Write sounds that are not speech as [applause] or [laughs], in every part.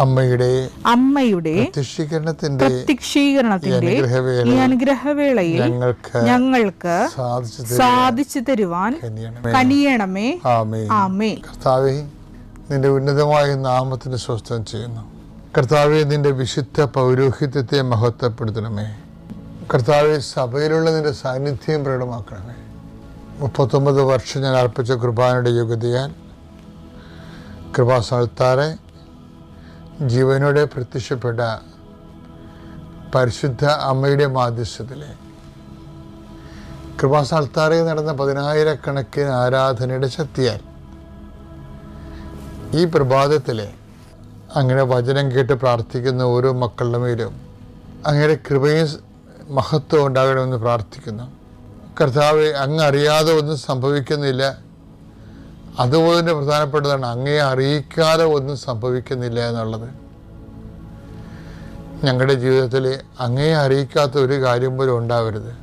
അമ്മയുടെ അമ്മയുടെ പ്രത്യക്ഷീകരണത്തിന്റെ ഈ പ്രത്യക്ഷീകരണത്തിന്റെ അനുഗ്രഹവേള ഈ അനുഗ്രഹവേളയിൽ ഞങ്ങൾക്ക് ഞങ്ങൾക്ക് സാധിച്ചു തരുവാൻ കനിയണമേ. ആമേ കർത്താവെ നിന്റെ ഉന്നതമായ നാമത്തിന് സ്വസ്ഥം ചെയ്യുന്നു. കർത്താവെ നിന്റെ വിശുദ്ധ പൗരോഹിത്യത്തെ മഹത്വപ്പെടുത്തണമേ. കർത്താവെ സഭയിലുള്ള നിന്റെ സാന്നിധ്യം പ്രകടമാക്കണമേ. മുപ്പത്തൊമ്പത് വർഷം ഞാൻ അർപ്പിച്ച കുർബാനയുടെ യോഗ്യതയാൽ കൃപാസ്ഥാനത്താറെ ജീവനോടെ പ്രത്യക്ഷപ്പെട്ട പരിശുദ്ധ അമ്മയുടെ മാധ്യസ്ഥത്തിലെ കൃപാസാൽത്താറിൽ നടന്ന പതിനായിരക്കണക്കിന് ആരാധനയുടെ ശക്തിയാൽ ഈ പ്രഭാതത്തിലെ അങ്ങനെ വചനം കേട്ട് പ്രാർത്ഥിക്കുന്ന ഓരോ മക്കളുടെ മേലും അങ്ങനെ കൃപയും മഹത്വം ഉണ്ടാകണമെന്ന് പ്രാർത്ഥിക്കുന്നു. കർത്താവ് അങ്ങ് അറിയാതെ ഒന്നും സംഭവിക്കുന്നില്ല. അതുപോലെ തന്നെ പ്രധാനപ്പെട്ടതാണ് അങ്ങേ അറിയിക്കാതെ ഒന്നും സംഭവിക്കുന്നില്ല എന്നുള്ളത്. ഞങ്ങളുടെ ജീവിതത്തിൽ അങ്ങേ അറിയിക്കാത്ത ഒരു കാര്യം പോലും ഉണ്ടാവരുത്.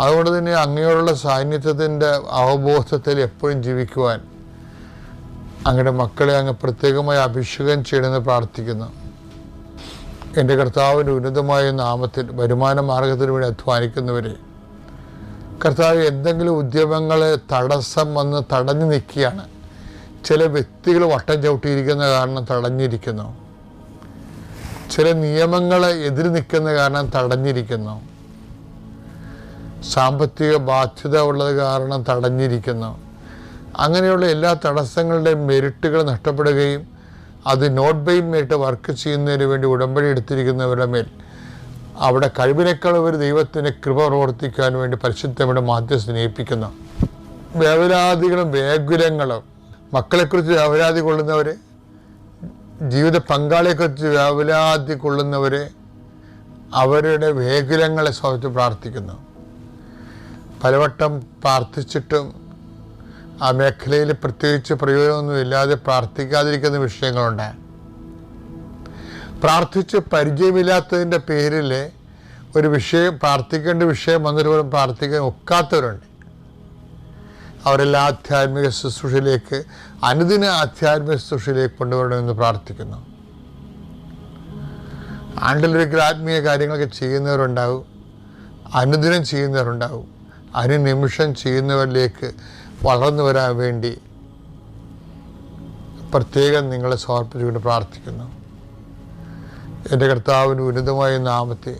അതുകൊണ്ട് തന്നെ അങ്ങയോടുള്ള സാന്നിധ്യത്തിന്റെ അവബോധത്തിൽ എപ്പോഴും ജീവിക്കുവാൻ അങ്ങയുടെ മക്കളെ അങ്ങ് പ്രത്യേകമായി അഭിഷേകം ചെയ്യണമെന്ന് പ്രാർത്ഥിക്കുന്നു. എന്റെ കർത്താവിന്റെ ഉന്നതമായ നാമത്തിൽ വരുമാന മാർഗത്തിന് വേണ്ടി അധ്വാനിക്കുന്നവരെ കർത്താവ് എന്തെങ്കിലും ഉദ്യമങ്ങൾ തടസ്സം വന്ന് തടഞ്ഞു നിൽക്കുകയാണ്. ചില വ്യക്തികൾ വട്ടം ചവിട്ടിയിരിക്കുന്ന കാരണം തടഞ്ഞിരിക്കുന്നു. ചില നിയമങ്ങൾ എതിര് നിൽക്കുന്ന കാരണം തടഞ്ഞിരിക്കുന്നു. സാമ്പത്തിക ബാധ്യത ഉള്ളത് കാരണം തടഞ്ഞിരിക്കുന്നു. അങ്ങനെയുള്ള എല്ലാ തടസ്സങ്ങളുടെയും മെരിട്ടുകൾ നഷ്ടപ്പെടുകയും അത് നോട്ട് ബൈ മെരിറ്റ് വർക്ക് ചെയ്യുന്നതിന് വേണ്ടി ഉടമ്പടി എടുത്തിരിക്കുന്നവരുടെ മേൽ അവിടെ കഴിവിനേക്കാൾ ഒരു ദൈവത്തിന്റെ കൃപ പ്രവർത്തിക്കാൻ വേണ്ടി പരിശുദ്ധയുടെ മാധ്യസ്ഥനെ ഏൽപ്പിക്കുന്ന വേവലാദികളും വേഗുലങ്ങളും മക്കളെക്കുറിച്ച് വേവലാതി കൊള്ളുന്നവർ ജീവിത പങ്കാളിയെക്കുറിച്ച് വേവലാതി കൊള്ളുന്നവർ അവരുടെ വേഗുലങ്ങളെ സ്വാഭാവിച്ച് പ്രാർത്ഥിക്കുന്നു. പലവട്ടം പ്രാർത്ഥിച്ചിട്ടും ആ മേഖലയിൽ പ്രത്യേകിച്ച് പ്രയോജനമൊന്നും ഇല്ലാതെ പ്രാർത്ഥിക്കാതിരിക്കുന്ന വിഷയങ്ങളുണ്ട്. പ്രാർത്ഥിച്ച് പരിചയമില്ലാത്തതിന്റെ പേരിൽ ഒരു വിഷയം പ്രാർത്ഥിക്കേണ്ട വിഷയം വന്നിട്ട് പോലും പ്രാർത്ഥിക്കാൻ ഒക്കാത്തവരുണ്ട്. അവരെല്ലാം ആധ്യാത്മിക ശുശ്രൂഷയിലേക്ക് അനുദിന ആധ്യാത്മിക ശുശ്രൂഷയിലേക്ക് കൊണ്ടുവരണമെന്ന് പ്രാർത്ഥിക്കുന്നു. ആണ്ടിലൊരിക്കൽ ആത്മീയ കാര്യങ്ങളൊക്കെ ചെയ്യുന്നവരുണ്ടാവും. അനുദിനം ചെയ്യുന്നവരുണ്ടാവും. അനുനിമിഷം ചെയ്യുന്നവരിലേക്ക് വളർന്നു വരാൻ വേണ്ടി പ്രത്യേകം നിങ്ങളെ സമർപ്പിച്ചുകൊണ്ട് പ്രാർത്ഥിക്കുന്നു. എന്റെ കർത്താവിന് ഉന്നതമായ നാമത്തെ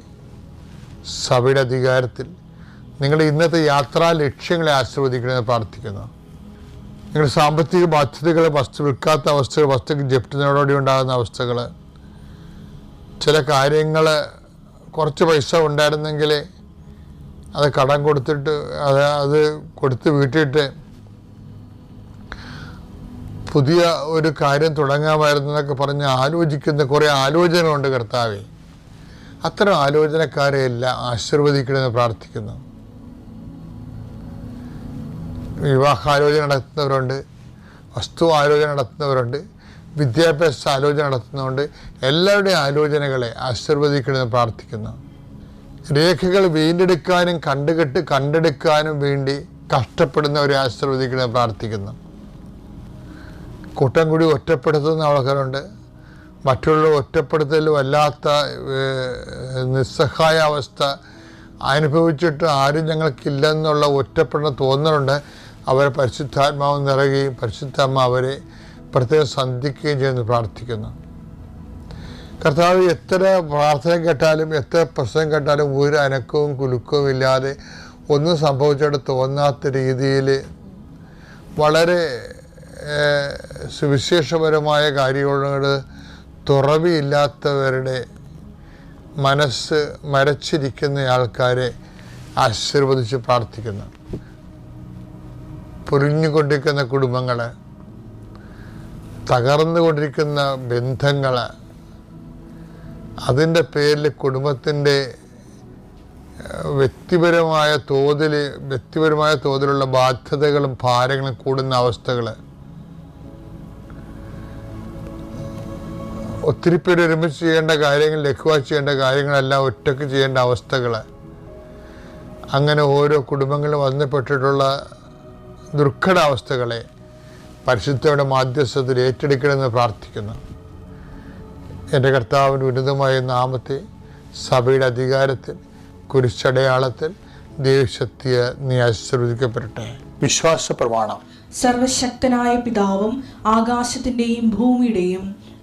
സഭയുടെ അധികാരത്തിൽ നിങ്ങളുടെ ഇന്നത്തെ യാത്രാ ലക്ഷ്യങ്ങളെ ആശീർവദിക്കണമെന്ന് പ്രാർത്ഥിക്കുന്നു. നിങ്ങളുടെ സാമ്പത്തിക ബാധ്യതകൾ വസ്തു വിൽക്കാത്ത അവസ്ഥകൾ വസ്തു ജപ്തിനോടുകൂടി ഉണ്ടാകുന്ന അവസ്ഥകൾ ചില കാര്യങ്ങൾ കുറച്ച് പൈസ ഉണ്ടായിരുന്നെങ്കിൽ അത് കടം കൊടുത്തിട്ട് അത് അത് കൊടുത്ത് വീട്ടിയിട്ട് പുതിയ ഒരു കാര്യം തുടങ്ങാമായിരുന്നു എന്നൊക്കെ പറഞ്ഞ് ആലോചിക്കുന്ന കുറേ ആലോചനകളുണ്ട് കർത്താവെ. അത്തരം ആലോചനക്കാരെ എല്ലാം ആശീർവദിക്കണമെന്ന് പ്രാർത്ഥിക്കുന്നു. വിവാഹാലോചന നടത്തുന്നവരുണ്ട് വസ്തു ആലോചന നടത്തുന്നവരുണ്ട് വിദ്യാഭ്യാസ ആലോചന നടത്തുന്നതുകൊണ്ട് എല്ലാവരുടെയും ആലോചനകളെ ആശീർവദിക്കണമെന്ന് പ്രാർത്ഥിക്കുന്നു. രേഖകൾ വീണ്ടെടുക്കാനും കണ്ടുകെട്ട് കണ്ടെടുക്കാനും വേണ്ടി കഷ്ടപ്പെടുന്നവരെ ആശീർവദിക്കണമെന്ന് പ്രാർത്ഥിക്കുന്നു. കൂട്ടം കൂടി ഒറ്റപ്പെടുത്തുന്ന ആൾക്കാരുണ്ട്. മറ്റുള്ള ഒറ്റപ്പെടുത്തൽ വല്ലാത്ത നിസ്സഹായ അവസ്ഥ അനുഭവിച്ചിട്ട് ആരും ഞങ്ങൾക്കില്ലെന്നുള്ള ഒറ്റപ്പെടുന്ന തോന്നലുണ്ട്. അവരെ പരിശുദ്ധാത്മാവ് നിറയുകയും പരിശുദ്ധാത്മ അവരെ പ്രത്യേകം സന്ധിക്കുകയും ചെയ്യുന്നു പ്രാർത്ഥിക്കുന്നു. കർത്താവ് എത്ര പ്രാർത്ഥന കേട്ടാലും എത്ര പ്രശ്നം കേട്ടാലും ഒരു അനക്കവും കുലുക്കവും ഇല്ലാതെ ഒന്നും സംഭവിച്ചിട്ട് തോന്നാത്ത രീതിയിൽ വളരെ സുവിശേഷപരമായ കാര്യങ്ങളോട് തുറവിയില്ലാത്തവരുടെ മനസ്സ് മരച്ചിരിക്കുന്ന ആൾക്കാരെ ആശീർവദിച്ച് പ്രാർത്ഥിക്കുന്നു. പൊരിഞ്ഞുകൊണ്ടിരിക്കുന്ന കുടുംബങ്ങൾ തകർന്നുകൊണ്ടിരിക്കുന്ന ബന്ധങ്ങൾ അതിന്റെ പേരിൽ കുടുംബത്തിന്റെ വ്യക്തിപരമായ തോതിൽ വ്യക്തിപരമായ തോതിലുള്ള ബാധ്യതകളും ഭാരങ്ങളും കൂടുന്ന അവസ്ഥകൾ ഒത്തിരി പേര് ഒരുമിച്ച് ചെയ്യേണ്ട കാര്യങ്ങൾ ലഘുവായി ചെയ്യേണ്ട കാര്യങ്ങളെല്ലാം ഒറ്റയ്ക്ക് ചെയ്യേണ്ട അവസ്ഥകൾ അങ്ങനെ ഓരോ കുടുംബങ്ങളും വന്നപ്പെട്ടിട്ടുള്ള ദുർഘടാവസ്ഥകളെ പരിശുദ്ധയുടെ മാധ്യസ്ഥത്തിൽ ഏറ്റെടുക്കണമെന്ന് പ്രാർത്ഥിക്കുന്നു. എന്റെ കർത്താവിന്റെ ഉന്നതമായ നാമത്തെ സഭയുടെ അധികാരത്തിൽ കുരിശടയാളത്തിൽ ദേവശക്തിയെ നീ ആശീർവദിക്കപ്പെടട്ടെ. വിശ്വാസ പ്രമാണം സർവശക്തനായ പിതാവും ആകാശത്തിന്റെയും ഭൂമിയുടെയും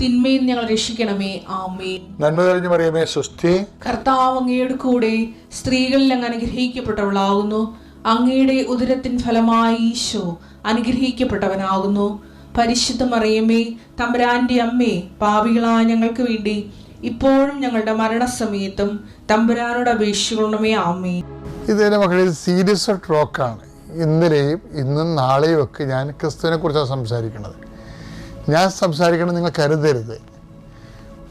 തിന്മയിൽ ഞങ്ങൾ രക്ഷിക്കണമേ. ആമേൻ. നന്മ തെളിഞ്ഞു മറിയമേ സുസ്ഥി കർത്താവ് അങ്ങയുടെ കൂടെ സ്ത്രീകളിൽ അങ്ങ് അനുഗ്രഹിക്കപ്പെട്ടവളാകുന്നു. അങ്ങയുടെ ഉദരത്തിൻ ഫലമായി ഈശോ അനുഗ്രഹിക്കപ്പെട്ടവനാകുന്നു. പരിശുദ്ധ മറിയമേ തമ്പുരാന്റെ അമ്മേ പാപികളായ ഞങ്ങൾക്ക് വേണ്ടി ഇപ്പോഴും ഞങ്ങളുടെ മരണസമയത്തും തമ്പുരാനോട് അപേക്ഷിക്കണമേ. ആമേ ഇത് എന്റെ മക്കളെ സീരിയസ് ടോക്കാണ് ഇന്നലെയും ഇന്നും നാളെയും ഒക്കെ ഞാൻ ക്രിസ്തുവിനെ കുറിച്ചാണ് സംസാരിക്കുന്നത്. ഞാൻ സംസാരിക്കണം നിങ്ങൾ കരുതരുത്.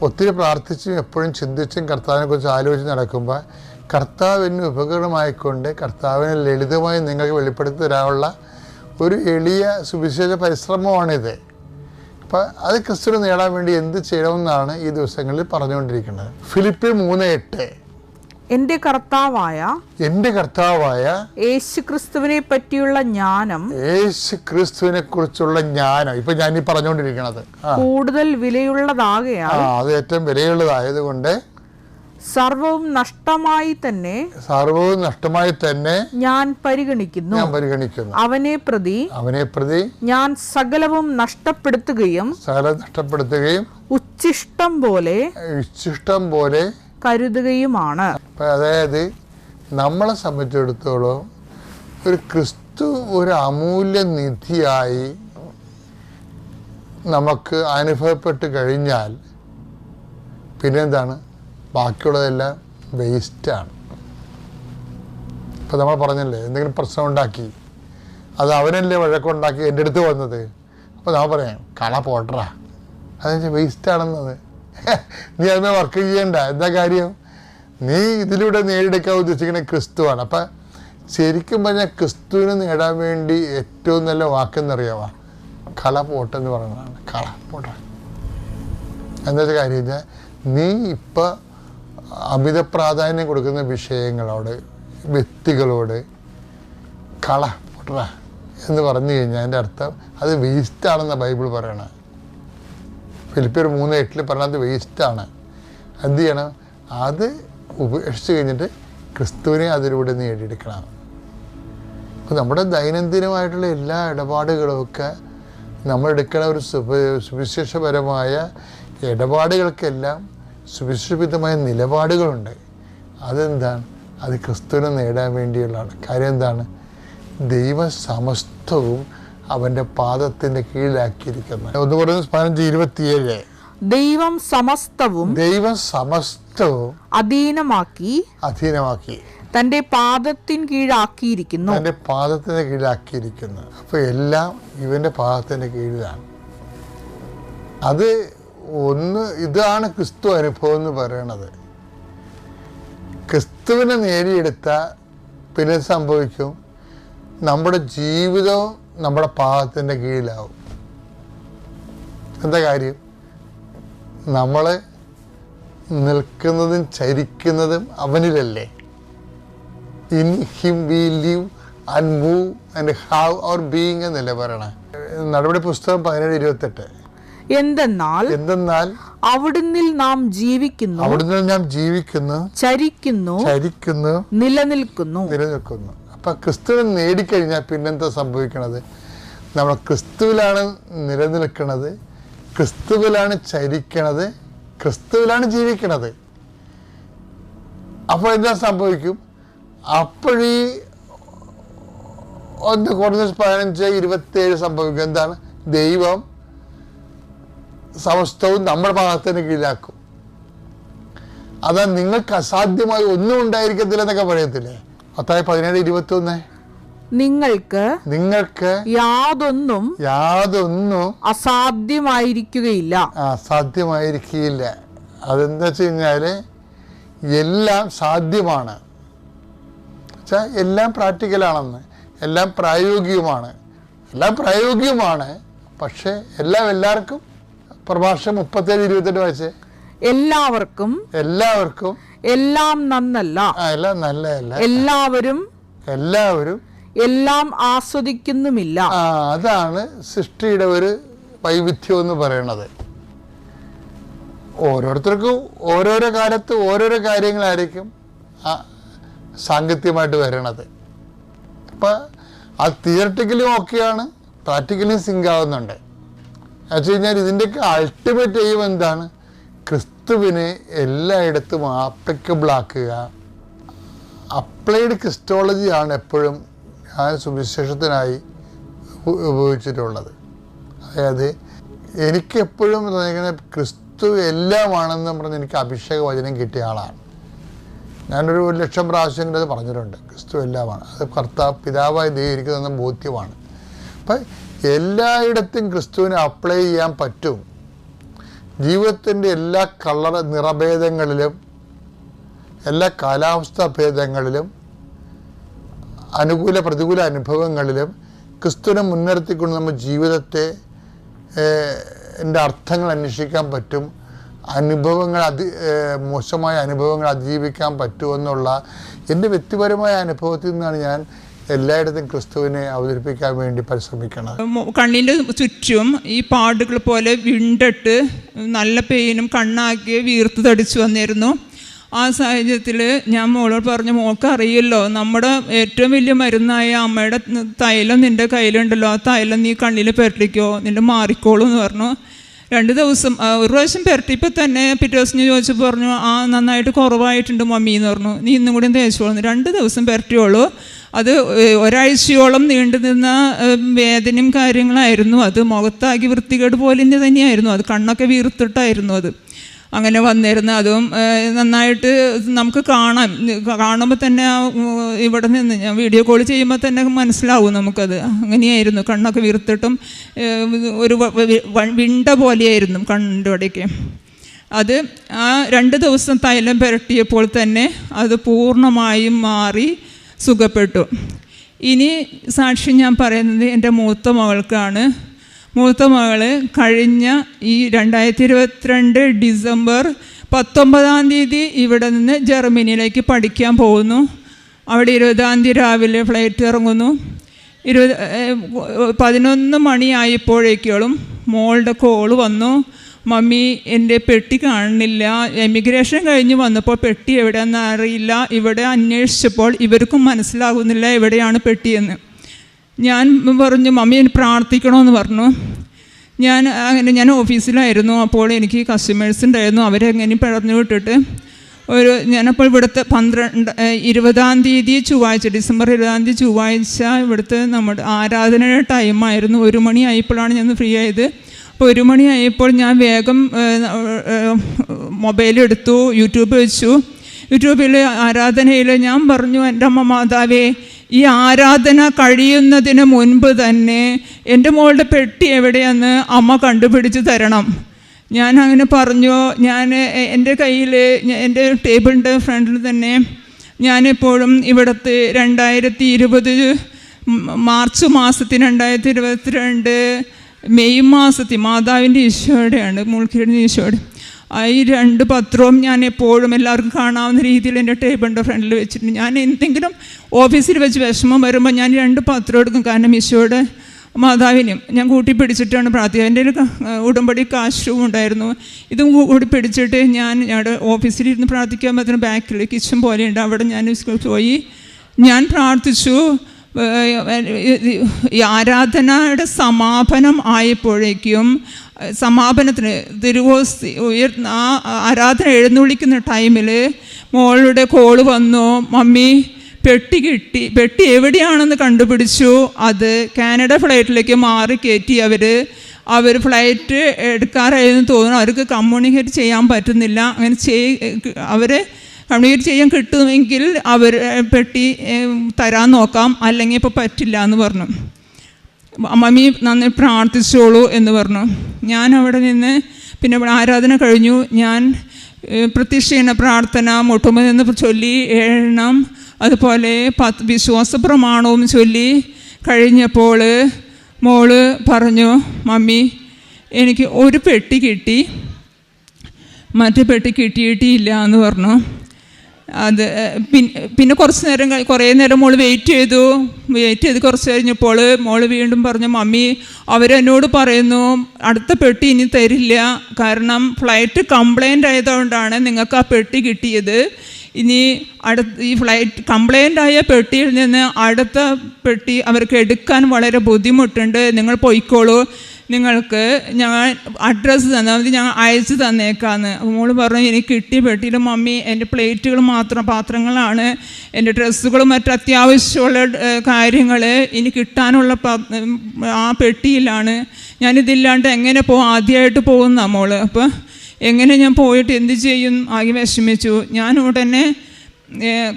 ഒത്തിരി പ്രാർത്ഥിച്ചും എപ്പോഴും ചിന്തിച്ചും കർത്താവിനെ കുറിച്ച് ആലോചിച്ച് നടക്കുമ്പോൾ കർത്താവിന് ഉപകരണമായിക്കൊണ്ട് കർത്താവിനെ ലളിതമായി നിങ്ങൾക്ക് വെളിപ്പെടുത്തി തരാനുള്ള ഒരു എളിയ സുവിശേഷ പരിശ്രമമാണിത്. അപ്പം അത് ക്രിസ്തുവിനെ നേടാൻ വേണ്ടി എന്ത് ചെയ്യണമെന്നാണ് ഈ ദിവസങ്ങളിൽ പറഞ്ഞുകൊണ്ടിരിക്കുന്നത്. ഫിലിപ്പിൽ മൂന്ന് എട്ട്. എന്റെ കർത്താവായ എന്റെ കർത്താവായ യേശു ക്രിസ്തുവിനെ പറ്റിയുള്ള ജ്ഞാനം യേശു ക്രിസ്തുവിനെ കുറിച്ചുള്ള ജ്ഞാനം. ഇപ്പൊ ഞാൻ ഈ പറഞ്ഞുകൊണ്ടിരിക്കണത്. കൂടുതൽ ആ വിലയുള്ളതാകയാൽ അത് ഏറ്റവും വിലയുള്ളതായത് കൊണ്ട് സർവവും നഷ്ടമായി തന്നെ സർവവും നഷ്ടമായി തന്നെ ഞാൻ പരിഗണിക്കുന്നു. ഞാൻ പരിഗണിക്കുന്നു. അവനെ പ്രതി അവനെ പ്രതി ഞാൻ സകലവും നഷ്ടപ്പെടുത്തുകയും സകലം നഷ്ടപ്പെടുത്തുകയും ഉച്ചിഷ്ടം പോലെ ഉച്ചിഷ്ടം പോലെ കരുതുകയുമാണ്. അതായത് നമ്മളെ സംബന്ധിച്ചിടത്തോളം ഒരു ക്രിസ്തു ഒരു അമൂല്യ നിധിയായി നമുക്ക് അനുഭവപ്പെട്ട് കഴിഞ്ഞാൽ പിന്നെന്താണ്? ബാക്കിയുള്ളതെല്ലാം വേസ്റ്റാണ്. ഇപ്പം നമ്മൾ പറഞ്ഞല്ലേ എന്തെങ്കിലും പ്രശ്നം ഉണ്ടാക്കി അത് അവനല്ലേ വഴക്കുണ്ടാക്കി എന്റെ അടുത്ത് വന്നത്? അപ്പോൾ നമ്മൾ പറയാം കള പോട്ടറാ. അതെന്ന് വെച്ചാൽ വേസ്റ്റാണെന്നത് [laughs] നീ അതിനെ വർക്ക് ചെയ്യണ്ട. എന്താ കാര്യം? നീ ഇതിലൂടെ നേടിയെടുക്കാൻ ഉദ്ദേശിക്കുന്ന ക്രിസ്തുവാണ്. അപ്പം ശരിക്കും പറഞ്ഞാൽ ക്രിസ്തുവിനെ നേടാൻ വേണ്ടി ഏറ്റവും നല്ല വാക്കെന്നറിയാവാ? കള പോട്ടെന്ന് പറയുന്നതാണ് കള പോട്ടെ. എന്താ കാര്യം നീ ഇപ്പം അമിത പ്രാധാന്യം കൊടുക്കുന്ന വിഷയങ്ങളോട് വ്യക്തികളോട് കള പൊട്ടറ എന്ന് പറഞ്ഞു കഴിഞ്ഞാൽ അതിന്റെ അർത്ഥം അത് വേസ്റ്റാണെന്ന ബൈബിൾ പറയണത് ഫിലിപ്പിയർ മൂന്ന് എട്ടിൽ പറഞ്ഞത് വേസ്റ്റാണ് എന്ത് ചെയ്യണം? അത് ഉപേക്ഷിച്ച് കഴിഞ്ഞിട്ട് ക്രിസ്തുവിനെ അതിലൂടെ നേടിയെടുക്കണം. അപ്പോൾ നമ്മുടെ ദൈനംദിനമായിട്ടുള്ള എല്ലാ ഇടപാടുകളുമൊക്കെ നമ്മൾ എടുക്കുന്ന ഒരു സുവിശേഷപരമായ ഇടപാടുകൾക്കെല്ലാം സുവിശേഷിതമായ നിലപാടുകളുണ്ട്. അതെന്താണ്? അത് ക്രിസ്തുവിനെ നേടാൻ വേണ്ടിയുള്ളതാണ്. കാര്യം എന്താണ്? ദൈവ സമസ്തവും അവന്റെ പാദത്തിന്റെ കീഴിലാക്കിയിരിക്കുന്നത് ഒന്ന് പറയുന്നത് പതിനഞ്ച് ഇരുപത്തിയേഴ് ദൈവം സമസ്തവും ദൈവം സമസ്തവും അധീനമാക്കി അധീനമാക്കി തന്റെ പാദത്തിൻ കീഴാക്കിയിരിക്കുന്നു. തന്റെ പാദത്തിന് കീഴിലാക്കിയിരിക്കുന്നു. അപ്പോൾ എല്ലാം ഇവന്റെ പാദത്തിന്റെ കീഴിലാണ്. അത് ഒന്ന് ഇതാണ് ക്രിസ്തു അനുഭവം എന്ന് പറയണത്. ക്രിസ്തുവിനെ നേടിയെടുത്ത പിന്നെ സംഭവിക്കും? നമ്മുടെ ജീവിതവും നമ്മുടെ പാദത്തിന്റെ കീഴിലാവും. എന്താ കാര്യം? നമ്മൾ നിൽക്കുന്നതും ചരിക്കുന്നതും അവനിലല്ലേ. In him we live and move and have our being എന്നല്ലേ പറയണേ? നടപടി പുസ്തകം പതിനേഴ് ഇരുപത്തെട്ട്. എന്തെന്നാൽ എന്തെന്നാൽ അവിടുന്ന് നാം ജീവിക്കുന്നു അവിടുന്ന് നാം ജീവിക്കുന്നു ചരിക്കുന്നു ചരിക്കുന്നു നിലനിൽക്കുന്നു. നിലനിൽക്കുന്നു. അപ്പം ക്രിസ്തുവിനെ നേടിക്കഴിഞ്ഞാൽ പിന്നെന്താ സംഭവിക്കണത്? നമ്മൾ ക്രിസ്തുവിലാണ് നിലനിൽക്കുന്നത് ക്രിസ്തുവിലാണ് ചരിക്കണത് ക്രിസ്തുവിലാണ് ജീവിക്കണത്. അപ്പോൾ എന്താ സംഭവിക്കും? അപ്പോഴീ ഒന്ന് കുറഞ്ഞ പതിനഞ്ച് ഇരുപത്തേഴ് സംഭവിക്കും. എന്താണ്? ദൈവം സമസ്തവും നമ്മുടെ ഭാഗത്തിന് കീഴിലാക്കും. അതാ നിങ്ങൾക്ക് അസാധ്യമായി ഒന്നും ഉണ്ടായിരിക്കത്തില്ല എന്നൊക്കെ പറയത്തില്ലേ? പത്തായി പതിനേഴ് ഇരുപത്തി ഒന്ന് നിങ്ങൾക്ക് നിങ്ങൾക്ക് യാതൊന്നും യാതൊന്നും അസാധ്യമായിരിക്കുകയില്ല. അസാധ്യമായിരിക്കുകയില്ല അതെന്താ വെച്ച് കഴിഞ്ഞാൽ എല്ലാം സാധ്യമാണ്. വെച്ചാൽ എല്ലാം പ്രാക്ടിക്കലാണെന്ന്. എല്ലാം പ്രായോഗികമാണ്. എല്ലാം പ്രായോഗികമാണ്. പക്ഷേ എല്ലാം എല്ലാവർക്കും പ്രഭാഷണം മുപ്പത്തേഴ് ഇരുപത്തെട്ട് വയസ്സ് എല്ലാവർക്കും എല്ലാവർക്കും എല്ലാം നന്നല്ല. എല്ലാം നല്ലതല്ല. എല്ലാവരും എല്ലാവരും എല്ലാം ആസ്വദിക്കുന്നുമില്ല. അതാണ് സൃഷ്ടിയുടെ ഒരു വൈവിധ്യം എന്ന് പറയണത്. ഓരോരുത്തർക്കും ഓരോരോ കാലത്ത് ഓരോരോ കാര്യങ്ങളായിരിക്കും സാങ്കത്യമായിട്ട് വരണത്. അപ്പം അത് തിയറട്ടിക്കലും ഓക്കെയാണ് പ്രാക്ടിക്കലും സിങ്ക് ആവുന്നുണ്ട്. വെച്ച് കഴിഞ്ഞാൽ ഇതിന്റെയൊക്കെ അൾട്ടിമേറ്റ് എയിം എന്താണ്? ക്രിസ്തുവിനെ എല്ലായിടത്തും ആപ്ലിക്കബിൾ ആക്കുക. അപ്ലൈഡ് ക്രിസ്റ്റോളജിയാണ് എപ്പോഴും ഞാൻ സുവിശേഷത്തിനായി ഉപയോഗിച്ചിട്ടുള്ളത്. അതായത് എനിക്കെപ്പോഴും തന്നെ ക്രിസ്തു എല്ലാമാണെന്ന് പറഞ്ഞ് എനിക്ക് അഭിഷേക വചനം കിട്ടിയ ആളാണ്. ഞാനൊരു ഒരു ലക്ഷം പ്രാവശ്യം അത് പറഞ്ഞിട്ടുണ്ട്. ക്രിസ്തു എല്ലാമാണ്. അത് കർത്താവ് പിതാവായി ദൈവം എനിക്ക് തന്ന ബോധ്യമാണ്. അപ്പം എല്ലായിടത്തും ക്രിസ്തുവിനെ അപ്ലൈ ചെയ്യാൻ പറ്റും. ജീവിതത്തിന്റെ എല്ലാ കളർ നിറഭേദങ്ങളിലും എല്ലാ കാലാവസ്ഥാ ഭേദങ്ങളിലും അനുകൂല പ്രതികൂല അനുഭവങ്ങളിലും ക്രിസ്തുവിനെ മുൻനിർത്തിക്കൊണ്ട് നമ്മൾ ജീവിതത്തെ എന്റെ അർത്ഥങ്ങൾ അന്വേഷിക്കാൻ പറ്റും അനുഭവങ്ങൾ അതി മോശമായ അനുഭവങ്ങൾ അതിജീവിക്കാൻ പറ്റുമെന്നുള്ള എന്റെ വ്യക്തിപരമായ അനുഭവത്തിൽ നിന്നാണ് ഞാൻ എല്ലായിടത്തും ക്രിസ്തുവിനെ അവതരിപ്പിക്കാൻ വേണ്ടി പരിശ്രമിക്കണം. കണ്ണിന്റെ ചുറ്റും ഈ പാടുകൾ പോലെ വിണ്ടിട്ട് നല്ല പെയിനും കണ്ണാക്കി വീർത്ത് തടിച്ചു വന്നിരുന്നു. ആ സാഹചര്യത്തിൽ ഞാൻ മോളോട് പറഞ്ഞു മോൾക്ക് അറിയില്ലോ നമ്മുടെ ഏറ്റവും വലിയ മരുന്നായ അമ്മയുടെ തൈലം നിന്റെ കയ്യിലുണ്ടല്ലോ ആ തൈലം നീ കണ്ണിൽ പെരട്ടിക്കോ നിന്റെ മാറിക്കോളൂ എന്ന് പറഞ്ഞു. രണ്ട് ദിവസം ഒരു പ്രാവശ്യം പെരട്ടിയപ്പോൾ തന്നെ പിറ്റേ ദിവസം ചോദിച്ചു പറഞ്ഞു ആ നന്നായിട്ട് കുറവായിട്ടുണ്ട് മമ്മി എന്ന് പറഞ്ഞു. നീ ഇന്നും കൂടി തേച്ചോളൂ രണ്ട് ദിവസം പെരട്ടിയോളൂ. അത് ഒരാഴ്ചയോളം നീണ്ടുനിന്ന വേദനയും കാര്യങ്ങളായിരുന്നു. അത് മുഖത്താകി വൃത്തികേട് പോലെ തന്നെയായിരുന്നു. അത് കണ്ണൊക്കെ വീർത്തിട്ടായിരുന്നു അത്. അങ്ങനെ വന്നിരുന്നു അതും നന്നായിട്ട് നമുക്ക് കാണാം. കാണുമ്പോൾ തന്നെ ഇവിടെ നിന്ന് ഞാൻ വീഡിയോ കോൾ ചെയ്യുമ്പോൾ തന്നെ മനസ്സിലാവും നമുക്കത്. അങ്ങനെയായിരുന്നു. കണ്ണൊക്കെ വീർത്തിട്ടും ഒരു വിണ്ട പോലെയായിരുന്നു കണ്ണിന്റെ ഇടയ്ക്ക് അത് ആ രണ്ട് ദിവസം തൈലം പുരട്ടിയപ്പോൾ തന്നെ അത് പൂർണമായും മാറി സുഖപ്പെട്ടു. ഇനി സാക്ഷി ഞാൻ പറയുന്നത് എന്റെ മൂത്ത മകൾക്കാണ്. മൂത്ത മകൾ കഴിഞ്ഞ ഈ രണ്ടായിരത്തി ഇരുപത്തിരണ്ട് ഡിസംബർ പത്തൊമ്പതാം തീയതി ഇവിടെ നിന്ന് ജർമ്മനിയിലേക്ക് പഠിക്കാൻ പോകുന്നു. അവിടെ ഇരുപതാം തീയതി രാവിലെ ഫ്ലൈറ്റ് ഇറങ്ങുന്നു. ഇരുപത് പതിനൊന്ന് മണിയായപ്പോഴേക്കോളും മോളുടെ കോൾ വന്നു. മമ്മി എന്റെ പെട്ടി കാണുന്നില്ല. എമിഗ്രേഷൻ കഴിഞ്ഞ് വന്നപ്പോൾ പെട്ടി എവിടെയെന്ന് അറിയില്ല. ഇവിടെ അന്വേഷിച്ചപ്പോൾ ഇവർക്കും മനസ്സിലാകുന്നില്ല എവിടെയാണ് പെട്ടിയെന്ന് ഞാൻ പറഞ്ഞു മമ്മി പ്രാർത്ഥിക്കണമെന്ന് പറഞ്ഞു. ഞാൻ അങ്ങനെ ഞാൻ ഓഫീസിലായിരുന്നു. അപ്പോൾ എനിക്ക് കസ്റ്റമേഴ്സ് ഉണ്ടായിരുന്നു. അവരെങ്ങനെ പറഞ്ഞു വിട്ടിട്ട് ഒരു ഞാനപ്പോൾ ഇവിടുത്തെ പന്ത്രണ്ട് ഇരുപതാം തീയതി ചൊവ്വാഴ്ച ഡിസംബർ ഇരുപതാം തീയതി ചൊവ്വാഴ്ച ഇവിടുത്തെ നമ്മുടെ ആരാധനയുടെ ടൈമായിരുന്നു ഒരു മണിയായപ്പോഴാണ് ഞാൻ ഫ്രീ ആയത്. അപ്പോൾ ഒരു മണിയായപ്പോൾ ഞാൻ വേഗം മൊബൈൽ എടുത്തു യൂട്യൂബ് വെച്ചു. യൂട്യൂബിൽ ആരാധനയിൽ ഞാൻ പറഞ്ഞു എന്റെ അമ്മ മാതാവേ ഈ ആരാധന കഴിയുന്നതിന് മുൻപ് തന്നെ എന്റെ മോളുടെ പെട്ടി എവിടെയെന്ന് അമ്മ കണ്ടുപിടിച്ച് തരണം. ഞാൻ അങ്ങനെ പറഞ്ഞു ഞാൻ എന്റെ കയ്യിൽ എന്റെ ടേബിളിന്റെ ഫ്രണ്ടിൽ തന്നെ ഞാനെപ്പോഴും ഇവിടുത്തെ രണ്ടായിരത്തി ഇരുപത് മാർച്ച് മാസത്തിന് രണ്ടായിരത്തി ഇരുപത്തിരണ്ട് മെയ് മാസത്തിൽ മാതാവിന്റെ ഈശോയുടെയാണ് മുൾക്കിരുടെ ഈശോയുടെ. ഈ രണ്ട് പത്രവും ഞാൻ എപ്പോഴും എല്ലാവർക്കും കാണാവുന്ന രീതിയിൽ എന്റെ ടേബിളിന്റെ ഫ്രണ്ടിൽ വെച്ചിട്ടുണ്ട്. ഞാൻ എന്തെങ്കിലും ഓഫീസിൽ വെച്ച് വിഷമം വരുമ്പോൾ ഞാൻ രണ്ട് പത്രം എടുക്കും. കാരണം ഈശോയുടെ മാതാവിനെയും ഞാൻ കൂട്ടി പിടിച്ചിട്ടാണ് പ്രാർത്ഥിക്കുക. എന്റെ ഉടമ്പടി കാശും ഉണ്ടായിരുന്നു. ഇതും കൂടി പിടിച്ചിട്ട് ഞാൻ ഞങ്ങളുടെ ഓഫീസിലിരുന്ന് പ്രാർത്ഥിക്കാൻ പറ്റുന്ന ബാക്കിൽ കിച്ചൺ പോലെയുണ്ട്. അവിടെ ഞാൻ പോയി. ഞാൻ പ്രാർത്ഥിച്ചു. ആരാധനയുടെ സമാപനം ആയപ്പോഴേക്കും സമാപനത്തിന് തിരുവോസ് ഉയർന്ന ആ ആരാധന എഴുന്നള്ളിക്കുന്ന ടൈമിൽ മോളുടെ കോൾ വന്നു. മമ്മി പെട്ടി കിട്ടി. പെട്ടി എവിടെയാണെന്ന് കണ്ടുപിടിച്ചു. അത് കാനഡ ഫ്ലൈറ്റിലേക്ക് മാറി കയറ്റി. അവർ അവർ ഫ്ലൈറ്റ് എടുക്കാറായിരുന്നു തോന്നുന്നു. അവർക്ക് കമ്മ്യൂണിക്കേറ്റ് ചെയ്യാൻ പറ്റുന്നില്ല. അങ്ങനെ ചെയ് അവരെ കമ്മ്യൂണിക്കേറ്റ് ചെയ്യാൻ കിട്ടുമെങ്കിൽ അവർ പെട്ടി തരാൻ നോക്കാം. അല്ലെങ്കിൽ ഇപ്പോൾ പറ്റില്ല എന്ന് പറഞ്ഞു. മമ്മി നന്ദി പ്രാർത്ഥിച്ചോളൂ എന്ന് പറഞ്ഞു. ഞാൻ അവിടെ നിന്ന് പിന്നെ ആരാധന കഴിഞ്ഞു. ഞാൻ പ്രത്യക്ഷ പ്രത്യക്ഷീണ പ്രാർത്ഥന മുട്ടുമ്പോൾ നിന്ന് ചൊല്ലി എഴണം അതുപോലെ പത്ത് വിശ്വാസ പ്രമാണവും ചൊല്ലി കഴിഞ്ഞപ്പോൾ മോൾ പറഞ്ഞു മമ്മി എനിക്ക് ഒരു പെട്ടി കിട്ടി. മറ്റു പെട്ടി കിട്ടിയിട്ടില്ല എന്ന് പറഞ്ഞു. അത് പിന്നെ കുറച്ച് നേരം കുറേ നേരം മോൾ വെയിറ്റ് ചെയ്തു. വെയിറ്റ് ചെയ്ത് കുറച്ച് കഴിഞ്ഞപ്പോൾ മോൾ വീണ്ടും പറഞ്ഞു മമ്മി അവരെന്നോട് പറയുന്നു അടുത്ത പെട്ടി ഇനി തരില്ല. കാരണം ഫ്ലൈറ്റ് കംപ്ലൈന്റ് ആയതുകൊണ്ടാണ് നിങ്ങൾക്ക് ആ പെട്ടി കിട്ടിയത്. ഇനി അടുത്ത ഈ ഫ്ലൈറ്റ് കംപ്ലൈന്റ് ആയ പെട്ടിയിൽ നിന്ന് അടുത്ത പെട്ടി അവർക്ക് എടുക്കാൻ വളരെ ബുദ്ധിമുട്ടുണ്ട്. നിങ്ങൾ പോയിക്കോളൂ. നിങ്ങൾക്ക് ഞാൻ അഡ്രസ്സ് തന്നാൽ മതി ഞങ്ങൾ അയച്ചു തന്നേക്കാന്ന്. അപ്പോൾ മോൾ പറഞ്ഞു എനിക്ക് കിട്ടി പെട്ടിയിൽ മമ്മി എന്റെ പ്ലേറ്റുകൾ മാത്രം പാത്രങ്ങളാണ് എന്റെ ഡ്രസ്സുകളും മറ്റു അത്യാവശ്യമുള്ള കാര്യങ്ങൾ ഇനി കിട്ടാനുള്ള ആ പെട്ടിയിലാണ്. ഞാനിതില്ലാണ്ട് എങ്ങനെ പോകും ആദ്യമായിട്ട് പോകുന്ന മോൾ? അപ്പോൾ എങ്ങനെ ഞാൻ പോയിട്ട് എന്ത് ചെയ്യും? ആകെ വിഷമിച്ചു. ഞാൻ ഉടനെ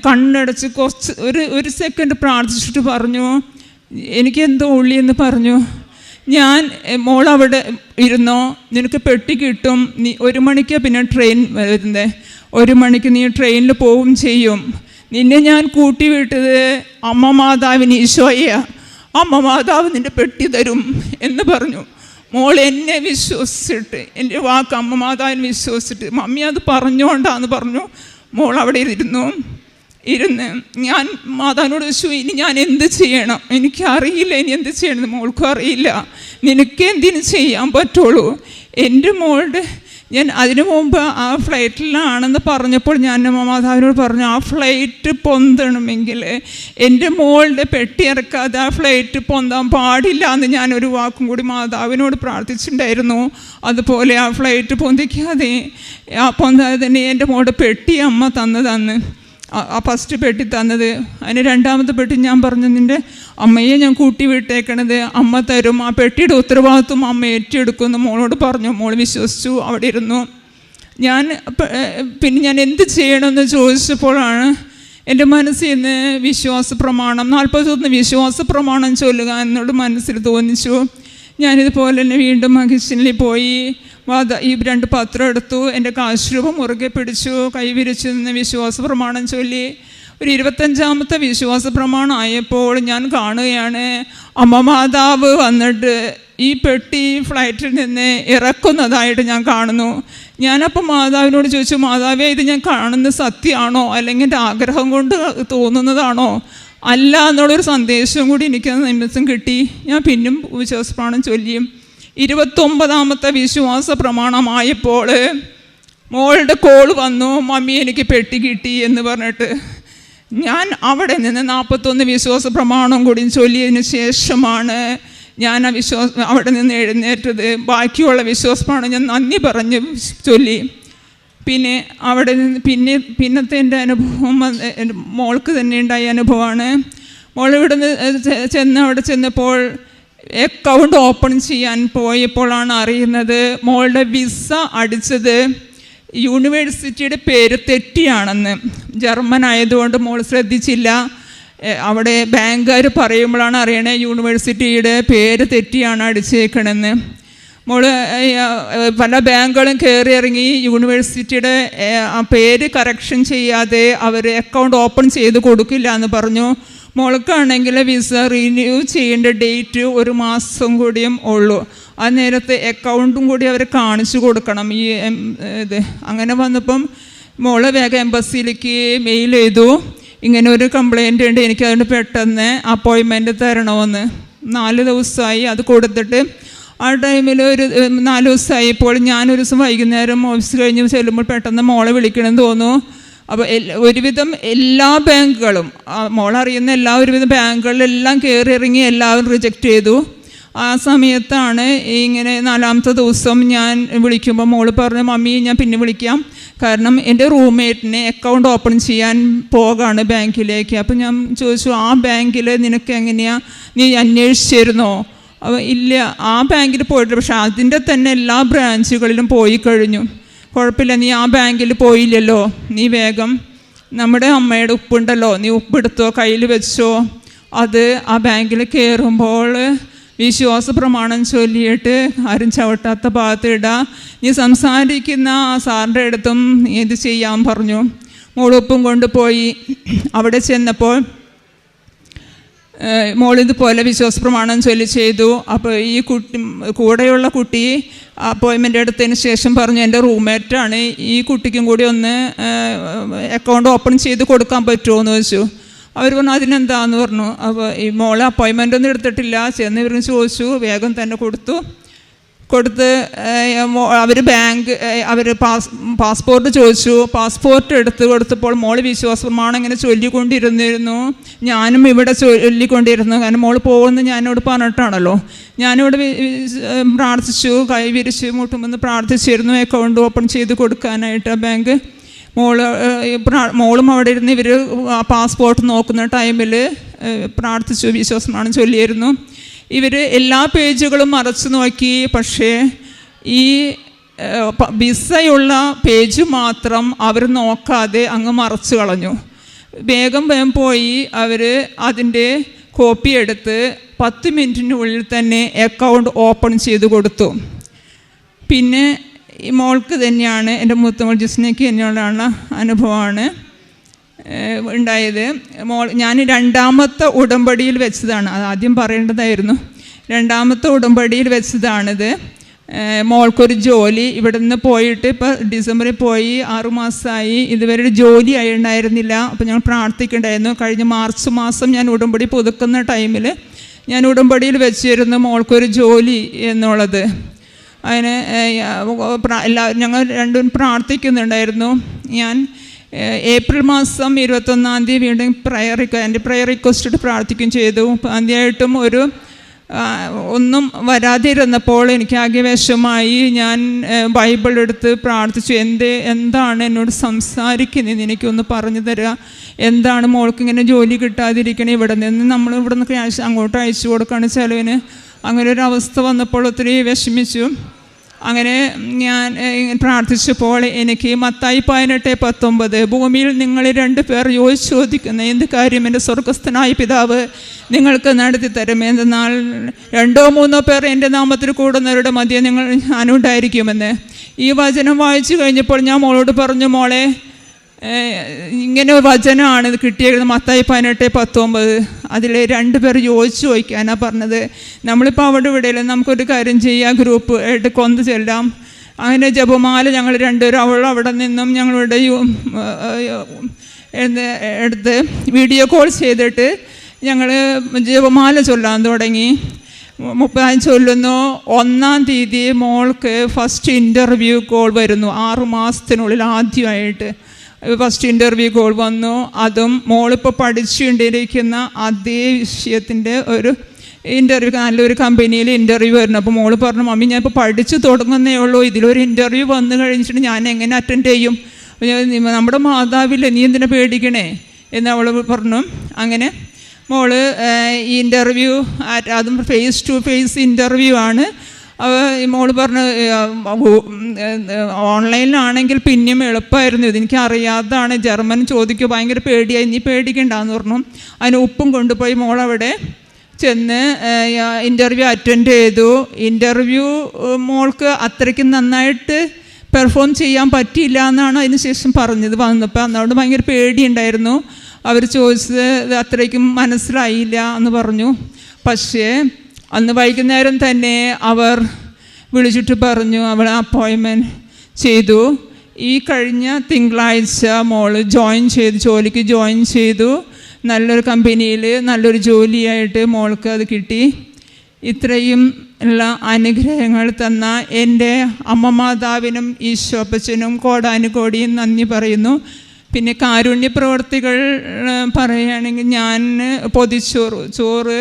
കണ്ണടച്ച് കുറച്ച് ഒരു ഒരു സെക്കൻഡ് പ്രാർത്ഥിച്ചിട്ട് പറഞ്ഞു എനിക്ക് എന്തോ ഉള്ളി എന്ന് പറഞ്ഞു. ഞാൻ മോൾ അവിടെ ഇരുന്നോ? നിനക്ക് പെട്ടി കിട്ടും. നീ ഒരു മണിക്ക് പിന്നെ ട്രെയിൻ വരുന്നത് ഒരു മണിക്ക് നീ ട്രെയിനിൽ പോവും ചെയ്യും. നിന്നെ ഞാൻ കൂട്ടി വിട്ടത് അമ്മ മാതാവിന് ഈശോയ. അമ്മ മാതാവ് നിന്റെ പെട്ടി തരും എന്ന് പറഞ്ഞു. മോൾ എന്നെ വിശ്വസിച്ചിട്ട് എന്റെ വാക്ക് അമ്മ മാതാവിനെ വിശ്വസിച്ചിട്ട് മമ്മി അത് പറഞ്ഞുകൊണ്ടാന്ന് പറഞ്ഞു. മോൾ അവിടെ ഇരുന്നു. ഇരുന്ന് ഞാൻ മാതാവിനോട് ചോദിച്ചു ഇനി ഞാൻ എന്ത് ചെയ്യണം? എനിക്കറിയില്ല ഇനി എന്ത് ചെയ്യണം മോൾക്കും അറിയില്ല. നിനക്ക് എന്തിനു ചെയ്യാൻ പറ്റുള്ളൂ? എന്റെ മോളുടെ ഞാൻ അതിനു മുമ്പ് ആ ഫ്ലൈറ്റിലാണെന്ന് പറഞ്ഞപ്പോൾ ഞാൻ മാതാവിനോട് പറഞ്ഞു ആ ഫ്ലൈറ്റ് പൊന്തണമെങ്കിൽ എന്റെ മോളുടെ പെട്ടി ഇറക്കാതെ ആ ഫ്ലൈറ്റ് പൊന്താൻ പാടില്ല എന്ന് ഞാനൊരു വാക്കും കൂടി മാതാവിനോട് പ്രാർത്ഥിച്ചിട്ടുണ്ടായിരുന്നു. അതുപോലെ ആ ഫ്ലൈറ്റ് പൊന്തിക്കാതെ ആ പൊന്താതെ തന്നെ എന്റെ മോളുടെ പെട്ടി അമ്മ തന്നതന്ന് ആ- ഫസ്റ്റ് പെട്ടി തന്നത്. അതിന് രണ്ടാമത്തെ പെട്ടി ഞാൻ പറഞ്ഞു നിന്റെ അമ്മയെ ഞാൻ കൂട്ടി വിട്ടേക്കണത്. അമ്മ തരും. ആ പെട്ടിയുടെ ഉത്തരവാദിത്വം അമ്മ ഏറ്റെടുക്കുമെന്ന് മോളോട് പറഞ്ഞു. മോൾ വിശ്വസിച്ചു അവിടെ ഇരുന്നു. ഞാൻ പിന്നെ ഞാൻ എന്ത് ചെയ്യണമെന്ന് ചോദിച്ചപ്പോഴാണ് എന്റെ മനസ്സിൽ നിന്ന് വിശ്വാസ പ്രമാണം നാൽപ്പത്തൊന്ന് വിശ്വാസ പ്രമാണം ചൊല്ലുക എന്നോട് മനസ്സിൽ തോന്നിച്ചു. ഞാനിതുപോലെ തന്നെ വീണ്ടും ആ പോയി. വാദ ഈ രണ്ട് പത്രം എടുത്തു. എന്റെ കാശ്രൂപം മുറുകെ പിടിച്ചു. കൈവിരിച്ചു നിന്ന് വിശ്വാസ പ്രമാണം ചൊല്ലി. ഒരു ഇരുപത്തഞ്ചാമത്തെ വിശ്വാസ പ്രമാണം ആയപ്പോൾ ഞാൻ കാണുകയാണ് അമ്മ മാതാവ് വന്നിട്ട് ഈ പെട്ടി ഫ്ലൈറ്റിൽ നിന്ന് ഇറക്കുന്നതായിട്ട് ഞാൻ കാണുന്നു. ഞാനപ്പോൾ മാതാവിനോട് ചോദിച്ചു മാതാവേ ഇത് ഞാൻ കാണുന്ന സത്യമാണോ? അല്ലെങ്കിൽ എന്റെ ആഗ്രഹം കൊണ്ട് തോന്നുന്നതാണോ? അല്ല എന്നുള്ളൊരു സന്ദേശം കൂടി എനിക്ക് നിമിഷം കിട്ടി. ഞാൻ പിന്നും വിശ്വാസ പ്രമാണം ചൊല്ലിയും. ഇരുപത്തൊമ്പതാമത്തെ വിശ്വാസ പ്രമാണമായപ്പോൾ മോളുടെ കോൾ വന്നു മമ്മി എനിക്ക് പെട്ടി കിട്ടി എന്ന് പറഞ്ഞിട്ട്. ഞാൻ അവിടെ നിന്ന് നാൽപ്പത്തൊന്ന് വിശ്വാസ പ്രമാണം കൂടി ചൊല്ലിയതിന് ശേഷമാണ് ഞാൻ ആ വിശ്വാസം അവിടെ നിന്ന് എഴുന്നേറ്റത്. ബാക്കിയുള്ള വിശ്വാസ പ്രമാണം ഞാൻ നന്ദി പറഞ്ഞ് ചൊല്ലി. പിന്നെ അവിടെ നിന്ന് പിന്നെ പിന്നത്തെ എന്റെ അനുഭവം എന്റെ മോൾക്ക് തന്നെ ഉണ്ടായ അനുഭവമാണ്. മോൾ ഇവിടെ നിന്ന് ചെന്ന് അവിടെ ചെന്നപ്പോൾ അക്കൗണ്ട് ഓപ്പൺ ചെയ്യാൻ പോയപ്പോഴാണ് അറിയുന്നത് മോളുടെ വിസ അടിച്ചത് യൂണിവേഴ്സിറ്റിയുടെ പേര് തെറ്റിയാണെന്ന്. ജർമ്മൻ ആയതുകൊണ്ട് മോൾ ശ്രദ്ധിച്ചില്ല. അവിടെ ബാങ്കുകാർ പറയുമ്പോഴാണ് അറിയണേ യൂണിവേഴ്സിറ്റിയുടെ പേര് തെറ്റിയാണ് അടിച്ചേക്കണെന്ന്. മോൾ പല ബാങ്കുകളും കയറി ഇറങ്ങി യൂണിവേഴ്സിറ്റിയുടെ ആ പേര് കറക്ഷൻ ചെയ്യാതെ അവർ അക്കൗണ്ട് ഓപ്പൺ ചെയ്ത് കൊടുക്കില്ല എന്ന് പറഞ്ഞു. മോൾക്കാണെങ്കിൽ വിസ റിന്യൂ ചെയ്യേണ്ട ഡേറ്റ് ഒരു മാസം കൂടിയും ഉള്ളൂ. ആ നേരത്തെ അക്കൗണ്ടും കൂടി അവർ കാണിച്ചു കൊടുക്കണം. ഈ ഇത്. അങ്ങനെ വന്നപ്പം മോൾ വേഗം എംബസിയിലേക്ക് മെയിൽ ചെയ്തു. ഇങ്ങനെ ഒരു കംപ്ലൈന്റ് ഉണ്ട്. എനിക്ക് അതുകൊണ്ട് പെട്ടെന്ന് അപ്പോയിൻമെന്റ് തരണമെന്ന്. നാല് ദിവസമായി അത് കൊടുത്തിട്ട് ആ ടൈമിൽ ഒരു നാല് ദിവസമായപ്പോൾ ഞാനൊരു ദിവസം വൈകുന്നേരം ഓഫീസ് കഴിഞ്ഞ് ചെല്ലുമ്പോൾ പെട്ടെന്ന് മോളെ വിളിക്കണമെന്ന് തോന്നുന്നു. അപ്പോൾ ഒരുവിധം എല്ലാ ബാങ്കുകളും മോളറിയുന്ന എല്ലാ ഒരുവിധം ബാങ്കുകളിലെല്ലാം കയറി ഇറങ്ങി എല്ലാവരും റിജക്റ്റ് ചെയ്തു. ആ സമയത്താണ് ഇങ്ങനെ നാലാമത്തെ ദിവസം ഞാൻ വിളിക്കുമ്പോൾ മോൾ പറഞ്ഞു മമ്മി ഞാൻ പിന്നെ വിളിക്കാം. കാരണം എന്റെ റൂംമേറ്റിനെ അക്കൗണ്ട് ഓപ്പൺ ചെയ്യാൻ പോകാണ് ബാങ്കിലേക്ക്. അപ്പം ഞാൻ ചോദിച്ചു ആ ബാങ്കിൽ നിനക്ക് എങ്ങനെയാണ് നീ അന്വേഷിച്ചിരുന്നോ? ഇല്ല. ആ ബാങ്കിൽ പോയിട്ട് പക്ഷെ അതിന്റെ തന്നെ എല്ലാ ബ്രാഞ്ചുകളിലും പോയി കഴിഞ്ഞു. കുഴപ്പമില്ല. നീ ആ ബാങ്കിൽ പോയില്ലല്ലോ. നീ വേഗം നമ്മുടെ അമ്മയുടെ ഉപ്പുണ്ടല്ലോ. നീ ഉപ്പെടുത്തോ കയ്യിൽ വെച്ചോ. അത് ആ ബാങ്കിൽ കയറുമ്പോൾ വിശ്വാസ പ്രമാണം ചൊല്ലിയിട്ട് ആരും ചവിട്ടാത്ത ഭാഗത്ത് ഇടാ. നീ സംസാരിക്കുന്ന ആ സാറിന്റെ അടുത്തും ഇത് ചെയ്യാൻ പറഞ്ഞു. മോളുപ്പും കൊണ്ടുപോയി. അവിടെ ചെന്നപ്പോൾ മോളിതുപോലെ വിശ്വാസ പ്രമാണം ചൊല്ലി ചെയ്തു. അപ്പോൾ ഈ കുട്ടി കൂടെയുള്ള കുട്ടി അപ്പോയിൻമെന്റ് എടുത്തതിന് ശേഷം പറഞ്ഞു എന്റെ റൂംമേറ്റാണ് ഈ കുട്ടിക്കും കൂടി ഒന്ന് അക്കൗണ്ട് ഓപ്പൺ ചെയ്ത് കൊടുക്കാൻ പറ്റുമോ എന്ന് ചോദിച്ചു. അവർ പറഞ്ഞു അതിനെന്താന്ന്? പറഞ്ഞു. അപ്പോൾ ഈ മോളെ അപ്പോയിൻമെന്റ് ഒന്നും എടുത്തിട്ടില്ല. ചെന്ന് ഇവരും ചോദിച്ചു. വേഗം തന്നെ കൊടുത്തു. കൊടുത്ത് അവർ ബാങ്ക് അവർ പാസ് പാസ്പോർട്ട് ചോദിച്ചു. പാസ്പോർട്ട് എടുത്ത് കൊടുത്തപ്പോൾ മോൾ വിശ്വാസ പ്രമാണം ഇങ്ങനെ ചൊല്ലിക്കൊണ്ടിരുന്നിരുന്നു. ഞാനും ഇവിടെ ചൊല്ലിക്കൊണ്ടിരുന്നു. കാരണം മോൾ പോകുമെന്ന് ഞാനോട് പറഞ്ഞിട്ടാണല്ലോ. ഞാനിവിടെ പ്രാർത്ഥിച്ചു. കൈ വിരിച്ച് മുട്ടുമെന്ന് പ്രാർത്ഥിച്ചിരുന്നു. അക്കൗണ്ട് ഓപ്പൺ ചെയ്ത് കൊടുക്കാനായിട്ട് ആ ബാങ്ക് മോൾ മോളും അവിടെ ഇരുന്ന് ഇവർ പാസ്പോർട്ട് നോക്കുന്ന ടൈമിൽ പ്രാർത്ഥിച്ചു. വിശ്വാസമാണ് ചൊല്ലിയിരുന്നു. ഇവർ എല്ലാ പേജുകളും മറച്ചു നോക്കി പക്ഷേ ഈ വിസയുള്ള പേജ് മാത്രം അവർ നോക്കാതെ അങ്ങ് മറച്ചു കളഞ്ഞു. വേഗം വേഗം പോയി അവർ അതിന്റെ കോപ്പി എടുത്ത് പത്ത് മിനിറ്റിനുള്ളിൽ തന്നെ അക്കൗണ്ട് ഓപ്പൺ ചെയ്ത് കൊടുത്തു. പിന്നെ മോൾക്ക് തന്നെയാണ് എന്റെ മൂത്തമോൾ ജിസ്നയ്ക്ക് തന്നെയുള്ള അനുഭവമാണ്. ഉണ്ടായത്. മോൾ ഞാൻ രണ്ടാമത്തെ ഉടമ്പടിയിൽ വെച്ചതാണ്. അത് ആദ്യം പറയേണ്ടതായിരുന്നു. രണ്ടാമത്തെ ഉടമ്പടിയിൽ വെച്ചതാണിത്. മോൾക്കൊരു ജോലി ഇവിടെ നിന്ന് പോയിട്ട് ഇപ്പോൾ ഡിസംബറിൽ പോയി ആറുമാസമായി ഇതുവരെ ഒരു ജോലി ആയി ഉണ്ടായിരുന്നില്ല അപ്പോൾ ഞങ്ങൾ പ്രാർത്ഥിക്കണ്ടായിരുന്നു കഴിഞ്ഞ മാർച്ച് മാസം ഞാൻ ഉടമ്പടി പുതുക്കുന്ന ടൈമിൽ ഞാൻ ഉടമ്പടിയിൽ വെച്ചിരുന്നു മോൾക്കൊരു ജോലി എന്നുള്ളത്. അതിന് എല്ലാവരും എല്ലാ ഞങ്ങൾ രണ്ടും പ്രാർത്ഥിക്കുന്നുണ്ടായിരുന്നു. ഞാൻ ഏപ്രിൽ മാസം ഇരുപത്തൊന്നാം തീയതി വീണ്ടും പ്രയർ എന്റെ പ്രയർ റിക്വസ്റ്റ് പ്രാർത്ഥിക്കുകയും ചെയ്തു. ആദ്യമായിട്ടും ഒരു ഒന്നും വരാതിരുന്നപ്പോൾ എനിക്ക് ആകെ ഞാൻ ബൈബിൾ എടുത്ത് പ്രാർത്ഥിച്ചു. എന്ത് എന്താണ് എന്നോട് സംസാരിക്കുന്നത്? എനിക്കൊന്ന് പറഞ്ഞു തരിക എന്താണ് മോൾക്ക് ഇങ്ങനെ ജോലി കിട്ടാതിരിക്കണേ? ഇവിടെ നിന്ന് നമ്മൾ ഇവിടെ നിന്ന് ക്യാഷ് അങ്ങോട്ട് അയച്ചു കൊടുക്കുകയാണ് ചിലവിന്. അങ്ങനെ ഒരു അവസ്ഥ വന്നപ്പോൾ ഒത്തിരി വിഷമിച്ചു. അങ്ങനെ ഞാൻ പ്രാർത്ഥിച്ചപ്പോൾ എനിക്ക് മത്തായി പതിനെട്ട് പത്തൊമ്പത് ഭൂമിയിൽ നിങ്ങൾ രണ്ട് പേർ യോജിച്ച് ചോദിക്കുന്ന എന്ത് കാര്യം എന്റെ സ്വർഗസ്ഥനായ പിതാവ് നിങ്ങൾക്ക് നടത്തി തരും? എന്തെന്നാൽ രണ്ടോ മൂന്നോ പേർ എന്റെ നാമത്തിൽ കൂടുന്നവരുടെ മധ്യ നിങ്ങൾ ഞാനുണ്ടായിരിക്കുമെന്ന്. ഈ വചനം വായിച്ചു കഴിഞ്ഞപ്പോൾ ഞാൻ മോളോട് പറഞ്ഞു മോളെ ഇങ്ങനെ വചനമാണ് കിട്ടിയത് മത്തായി പതിനെട്ട് പത്തൊമ്പത്. അതിൽ രണ്ട് പേർ ചോദിച്ചു ചോദിക്കാനാണ് പറഞ്ഞത്. നമ്മളിപ്പോൾ അവിടെ ഇവിടെയില്ല നമുക്കൊരു കാര്യം ചെയ്യാം ഗ്രൂപ്പ് ആയിട്ട് കൊന്ത് ചെല്ലാം. അങ്ങനെ ജപമാല ഞങ്ങൾ രണ്ടുപേരും അവൾ അവിടെ നിന്നും ഞങ്ങളുടെ എടുത്ത് വീഡിയോ കോൾ ചെയ്തിട്ട് ഞങ്ങൾ ജപമാല ചൊല്ലാൻ തുടങ്ങി. മുപ്പതാം ചൊല്ലുന്നു ഒന്നാം തീയതി മോൾക്ക് ഫസ്റ്റ് ഇന്റർവ്യൂ കോൾ വരുന്നു ആറു മാസത്തിനുള്ളിൽ ആദ്യമായിട്ട്. ഫസ്റ്റ് ഇന്റർവ്യൂ കോൾ വന്നു. അതും മോളിപ്പോൾ പഠിച്ചുകൊണ്ടിരിക്കുന്ന അതേ വിഷയത്തിന്റെ ഒരു ഇന്റർവ്യൂ നല്ലൊരു കമ്പനിയിൽ ഇന്റർവ്യൂ വരുന്നു അപ്പോൾ മോൾ പറഞ്ഞു മമ്മി ഞാൻ ഇപ്പോൾ പഠിച്ചു തുടങ്ങുന്നേ ഉള്ളൂ. ഇതിലൊരു ഇന്റർവ്യൂ വന്നു കഴിഞ്ഞിട്ട് ഞാൻ എങ്ങനെ അറ്റൻഡ് ചെയ്യും? അപ്പോൾ ഞാൻ, "നീ- നമ്മുടെ മാതാവില്ലേ നീ എന്തിനാ പേടിക്കണേ? എന്ന് അവൾ പറഞ്ഞു. അങ്ങനെ മോൾ ഇന്റർവ്യൂ അതും ഫേസ് ടു ഫേസ് ഇന്റർവ്യൂ ആണ്. മോൾ പറഞ്ഞു ഓൺലൈനിലാണെങ്കിൽ പിന്നെയും എളുപ്പമായിരുന്നു. ഇതെനിക്ക് അറിയാത്തതാണ് ജർമ്മൻ ചോദിക്കുക ഭയങ്കര പേടിയായി. നീ പേടിക്കണ്ടെന്ന് പറഞ്ഞു. അതിന് ഉപ്പും കൊണ്ടുപോയി മോളവിടെ ചെന്ന് ഇന്റർവ്യൂ അറ്റൻഡ് ചെയ്തു. ഇന്റർവ്യൂ മോൾക്ക് അത്രയ്ക്ക് നന്നായിട്ട് പെർഫോം ചെയ്യാൻ പറ്റിയില്ല എന്നാണ് അതിന് ശേഷം പറഞ്ഞത് വന്നപ്പോൾ. അന്നോട് ഭയങ്കര പേടിയുണ്ടായിരുന്നു. അവർ ചോദിച്ചത് അത്രയ്ക്കും മനസ്സിലായില്ല എന്ന് പറഞ്ഞു. പക്ഷേ അന്ന് വൈകുന്നേരം തന്നെ അവർ വിളിച്ചിട്ട് പറഞ്ഞു അവൾ അപ്പോയിൻമെന്റ് ചെയ്തു. ഈ കഴിഞ്ഞ തിങ്കളാഴ്ച മോൾ ജോയിൻ ചെയ്തു ജോലിക്ക് ജോയിൻ ചെയ്തു. നല്ലൊരു കമ്പനിയിൽ നല്ലൊരു ജോലിയായിട്ട് മോൾക്ക് അത് കിട്ടി. ഇത്രയും ഉള്ള അനുഗ്രഹങ്ങൾ തന്ന എന്റെ അമ്മമാതാവിനും ഈശോപ്പച്ചനും കോടാനുകോടിയും നന്ദി പറയുന്നു. പിന്നെ കാരുണ്യ പ്രവർത്തികൾ പറയുകയാണെങ്കിൽ ഞാൻ പൊതിച്ചോറ് ചോറ്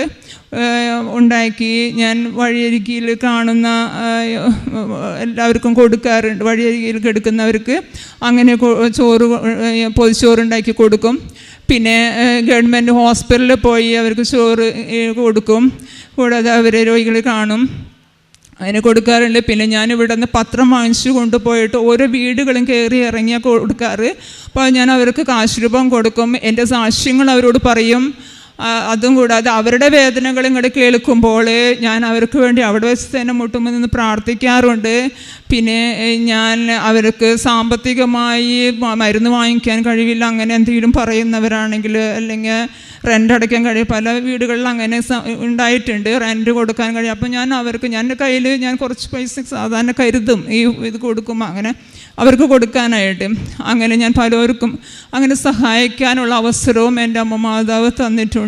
ഉണ്ടാക്കി ഞാൻ വഴിയരികിൽ കാണുന്ന എല്ലാവർക്കും കൊടുക്കാറുണ്ട്. വഴിയരികിൽ കെടുക്കുന്നവർക്ക് അങ്ങനെ ചോറ് പൊതിച്ചോറുണ്ടാക്കി കൊടുക്കും. പിന്നെ ഗവൺമെന്റ് ഹോസ്പിറ്റലിൽ പോയി അവർക്ക് ചോറ് കൊടുക്കും. കൂടാതെ അവരെ രോഗികൾ കാണും. അതിന് കൊടുക്കാറുണ്ട്. പിന്നെ ഞാൻ ഇവിടെ നിന്ന് പത്രം വാങ്ങിച്ചു കൊണ്ടുപോയിട്ട് ഓരോ വീടുകളും കയറി ഇറങ്ങിയാൽ കൊടുക്കാറ്. അപ്പോൾ ഞാൻ അവർക്ക് കാശ് രൂപം കൊടുക്കും. എന്റെ സാക്ഷ്യങ്ങൾ അവരോട് പറയും. അതും കൂടാതെ അവരുടെ വേദനകൾ ഇങ്ങോട്ട് കേൾക്കുമ്പോൾ ഞാൻ അവർക്ക് വേണ്ടി അവിടെ വെച്ച് തന്നെ മുട്ടുമ്പോൾ നിന്ന് പ്രാർത്ഥിക്കാറുണ്ട്. പിന്നെ ഞാൻ അവർക്ക് സാമ്പത്തികമായി മരുന്ന് വാങ്ങിക്കാൻ കഴിവില്ല അങ്ങനെ എന്തെങ്കിലും പറയുന്നവരാണെങ്കിൽ അല്ലെങ്കിൽ റെന്റ് അടയ്ക്കാൻ കഴിയും. പല വീടുകളിൽ അങ്ങനെ ഉണ്ടായിട്ടുണ്ട്. റെന്റ് കൊടുക്കാൻ കഴിയും. അപ്പം ഞാൻ അവർക്ക് എന്റെ കയ്യിൽ ഞാൻ കുറച്ച് പൈസ സാധാരണ കരുതും. ഈ ഇത് കൊടുക്കുമ്പോൾ അങ്ങനെ അവർക്ക് കൊടുക്കാനായിട്ട്. അങ്ങനെ ഞാൻ പലർക്കും അങ്ങനെ സഹായിക്കാനുള്ള അവസരവും എന്റെ അമ്മ മാതാവ് തന്നിട്ടുണ്ട്.